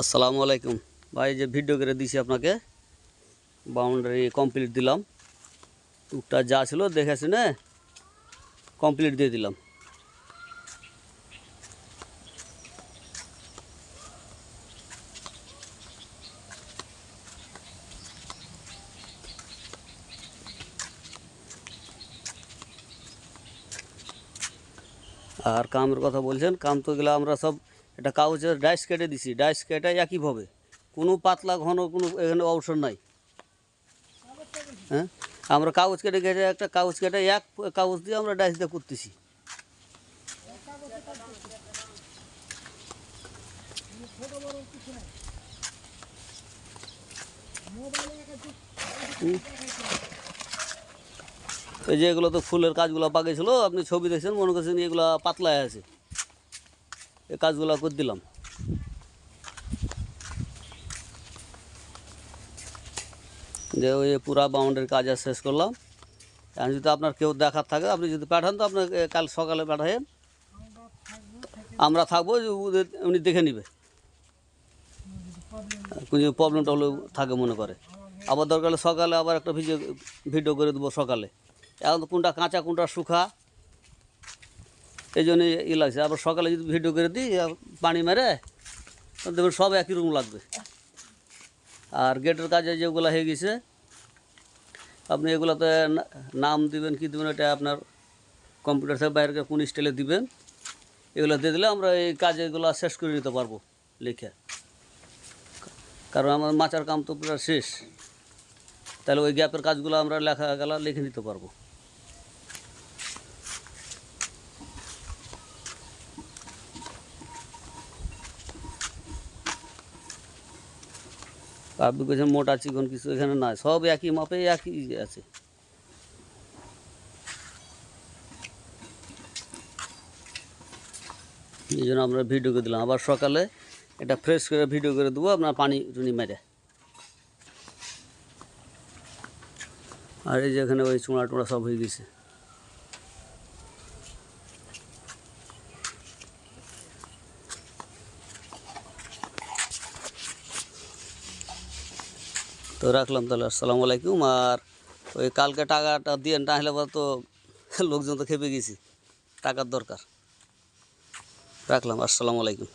আসসালামু আলাইকুম। ভাই, যে ভিডিও করে দিছি আপনাকে বাউন্ডারি কমপ্লিট দিলাম। টুকটা যা ছিল দেখে শুনে কমপ্লিট দিয়ে দিলাম। আর কামের কথা বলছেন, কাম তো গেলে আমরা সব এটা কাগজের ডাইস কেটে দিছি ডাইস কেটে একইভাবে। কোনো পাতলা, ঘন কোনো এখানে অবসর নাই। হ্যাঁ? আমরা কাগজ কেটে কেটে একটা কাগজ কেটে এক কাগজ দিয়ে আমরা ডাইস দিয়ে করতেছি এই যে এগুলো তো ফুলের কাজগুলো পাকিয়েছিল আপনি ছবি দেখছেন, মনে করছেন এগুলো পাতলায় আছে। এই কাজগুলো করে দিলাম। যে ওই পুরা বাউন্ডারির কাজ শেষ করলাম। এখন যদি আপনার কেউ দেখার থাকে, আপনি যদি পাঠান, তো আপনাকে কাল সকালে পাঠাবেন আমরা থাকব উনি দেখে নেবে। কোনো প্রবলেম টবলেম থাকে মনে করে। আবার দরকার হলে সকালে আবার একটা ভিডিও ভিডিও করে দেবো সকালে। এখন কোনটা কাঁচা, কোনটা শুকা এই জন্য ই লাগছে। আবার সকালে যদি ভিডিও করে দিই পানি মেরে দেখবেন সব একই রকম লাগবে। আর গেটের কাজে যেগুলো হয়ে গেছে, আপনি এগুলোতে নাম দিবেন, কি দিবেন, এটা আপনার কম্পিউটার থেকে বাইরে কোন স্টাইলে দিবেন, এগুলো দিয়ে দিলে আমরা এই কাজ এগুলো শেষ করে নিতে পারব, লিখে। কারণ আমার মাচার কাম তো পুরো শেষ। তাহলে ওই গ্যাপের কাজগুলো আমরা লেখা গেলা লিখে নিতে পারব। আপনি বলছেন মোটা চিকন কিছু এখানে নাই সব একই মাপে একই আছে। এই জন্য আমরা ভিডিও করে দিলাম। আবার সকালে এটা ফ্রেশ করে ভিডিও করে দেবো, আপনার পানি টুনি মেরে। আর এই যে এখানে ওই চুঁড়া টুড়া সব হয়ে গেছে। তো রাখলাম তাহলে, আসসালামু আলাইকুম। আর ওই কালকে টাকাটা দিয়ে না হলে তো লোকজন তো খেপে গেছি, টাকার দরকার। রাখলাম, আসসালামু আলাইকুম।